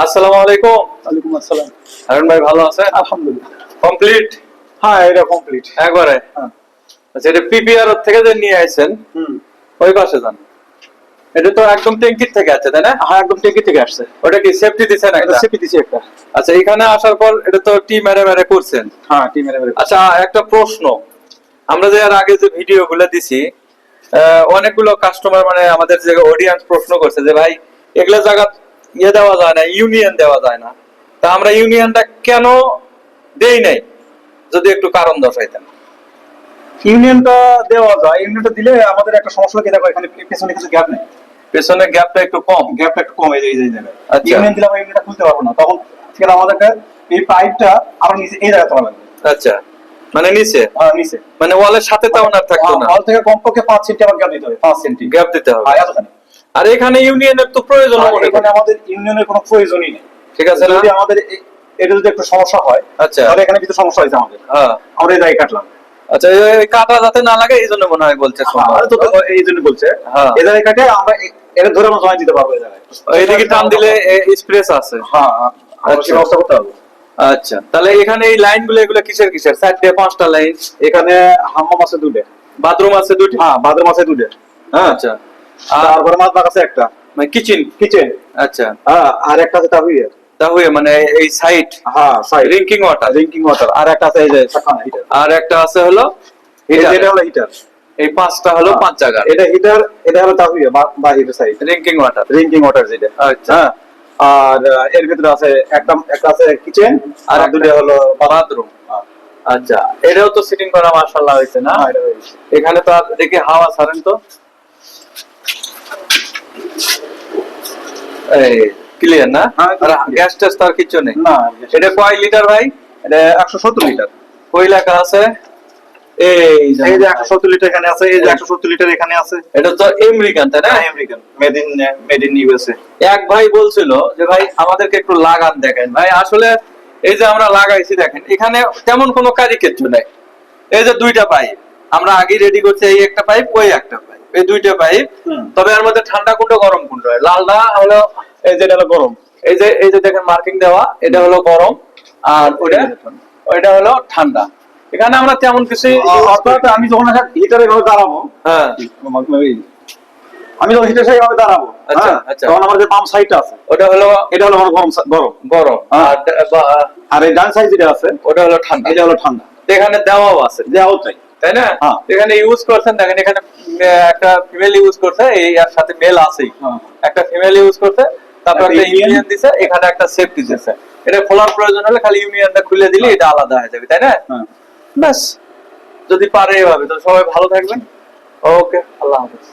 আসসালামু আলাইকুম। ওয়ালাইকুম আসসালাম। ভাই ভালো আছেন? আলহামদুলিল্লাহ। কমপ্লিট হ্যাঁ এটা কমপ্লিট একবারে? হ্যাঁ। আচ্ছা এটা পিপিআর থেকে যে নিয়ে আইছেন হুম। ওই পাশে যান। এটা তো একদম ট্যাঙ্কির থেকে আছে তাই না? হ্যাঁ একদম থেকে আসছে। ওটা কি সেফটি দিছেন এটা একটা চেপে দিছি একটা। আচ্ছা এখানে আসার পর এটা তো টি মেরে মেরে করছেন। হ্যাঁ টিমের এবারে আচ্ছা একটা প্রশ্ন। আমরা যে আর আগে যে ভিডিও গুলো দিছি অনেকগুলো কাস্টমার মানে আমাদের যে অডিয়েন্স প্রশ্ন করছে যে ভাই এগুলো জায়গা ইয়ে দেওয়া যায় না ইউনিয়ন দেওয়া যায় না। তা আমরা ইউনিয়নটা কেন দেই নাই? যদি একটু কারণ দর্শাইতেন। ইউনিয়নটা দেওয়া যায় ইউনিয়নটা দিলে আমাদের একটা সমস্যা কি দেখো এখানে পেছনে কিছু গ্যাপ নেই। পেছনে গ্যাপটা একটু কম। গ্যাপটা একটু কমে এই জায়গায়। আচ্ছা। ইউনিয়ন দিলে আমরা ইউনিয়নটা খুলতে পারব না। তখন সেখানে আমাদেরকে এই পাইপটা আবার নিচে এই জায়গায় তোলা লাগবে আচ্ছা। মানে নিচে? হ্যাঁ নিচে। মানে ওয়ালের সাথে তেমন আর থাকতো না। হল থেকে কমপক্ষে পাঁচ সেন্টি আবার গ্যাপ দিতে হবে পাঁচ সেন্টি গ্যাপ দিতে হবে। হ্যাঁ এতখানি। আর এখানে ইউনিয়নের তো প্রয়োজন এখানে আমাদের ইউনিয়নের কোনো প্রয়োজনই নেই। ঠিক আছে যদি আমাদের এটা যদি একটু সমস্যা হয় আচ্ছা। তাহলে এখানে কিছু সমস্যা হয়েছে আমাদের। হ্যাঁ। আমরা এই জায়গায় কাটলাম। আচ্ছা কাটা যাতে না লাগে এই জন্য মনে হয় বলছে এই জন্য বলছে। হ্যাঁ। এই কাটে আমরা এটা ধরে আমরা জয়েন দিতে পারব এইদিকে টান দিলে স্প্রেস আছে। হ্যাঁ হ্যাঁ, আচ্ছা। ব্যবস্থা করতে পারব আচ্ছা। তাহলে এখানে এই লাইনগুলো এগুলো কিসের কিসের? চারটে পাঁচটা লাইন। এখানে হাম্মাম আছে দুটো বাথরুম আছে দুটি হ্যাঁ বাথরুম আছে দুটো হ্যাঁ আচ্ছা। তারপরে মাছ একটা। মানে কিচেন কিচেন আচ্ছা। হ্যাঁ আর একটা আছে মানে এই সাইড হ্যাঁ side drinking water drinking water আর একটা আছে এই যে আর একটা আছে হলো heater। এটা হলো হিটার এই পাঁচটা হলো পাঁচ জায়গা এটা হিটার এটা হলো তাহুইয়া বা heater side drinking water drinking water যেটা। আচ্ছা। হ্যাঁ। আর এর ভিতরে আছে একটা একটা আছে কিচেন আর দুটো হলো বাথরুম আচ্ছা। এটাও তো সিটিং করা মাশাআল্লাহ হয়েছে না? হ্যাঁ। এখানে তো আর দেখি হাওয়া ছাড়েন তো। এই ক্লিয়ার না। গ্যাস টেস্ট আর কিছু নেই। না এটা কয় লিটার ভাই? এটা একশো সত্তর লিটার লেখা আছে? এই যে একশো সত্তর লিটার এখানে আছে এই যে একশো সত্তর লিটার এখানে আছে। এটা তো আমেরিকান তাই না? American made in made in USA এক ভাই বলছিল যে ভাই আমাদেরকে একটু লাগান দেখেন। ভাই আসলে এই যে আমরা লাগাইছি দেখেন এখানে তেমন কোনো কারিকেচ্ছু নেই। এই যে দুইটা পাইপ আমরা আগে রেডি করছি এই একটা পাইপ ওই একটা পাইপ। এই দুইটা পাইপ তবে এর মধ্যে ঠান্ডা কুন্ড গরম কুন্ড হয় লালটা হলো এই যে এটা হলো গরম। এই যে এই যে দেখেন মার্কিং দেওয়া এটা হলো গরম আর ওইটা ওইটা হলো ঠান্ডা। এখানে আমরা তেমন কিছু অর্থাৎ আমি যখন হিটারে এভাবে দাঁড়াবো হ্যাঁ। আমি যখন হিটার সাইড এভাবে দাঁড়াবো আচ্ছা, হ্যাঁ, আচ্ছা। তখন আমার যে পাম্প সাইডটা আছে ওটা হলো এটা হলো গরম গরম। গরম হ্যাঁ। আর আর এই ডান সাইড যেটা আছে ওটা হলো ঠান্ডা। এটা হলো ঠান্ডা। এখানে দেওয়াও আছে। দেওয়াও চাই। তাই না? হ্যাঁ। এখানে ইউজ করছেন দেখেন এখানে একটা ফিমেল ইউজ করছে এই আর সাথে মেল আছেই। হ্যাঁ। একটা ফিমেল ইউজ করছে তারপর একটা ইউনিয়ন দিছে এখানে একটা সেফটি দিছে। এটা খোলার প্রয়োজন হলে খালি ইউনিয়নটা খুলে দিলে এটা আলাদা হয়ে যাবে তাই না? হ্যাঁ। ব্যাস যদি পারে এভাবে তো সবাই ভালো থাকবেন। ওকে আল্লাহ হাফেজ।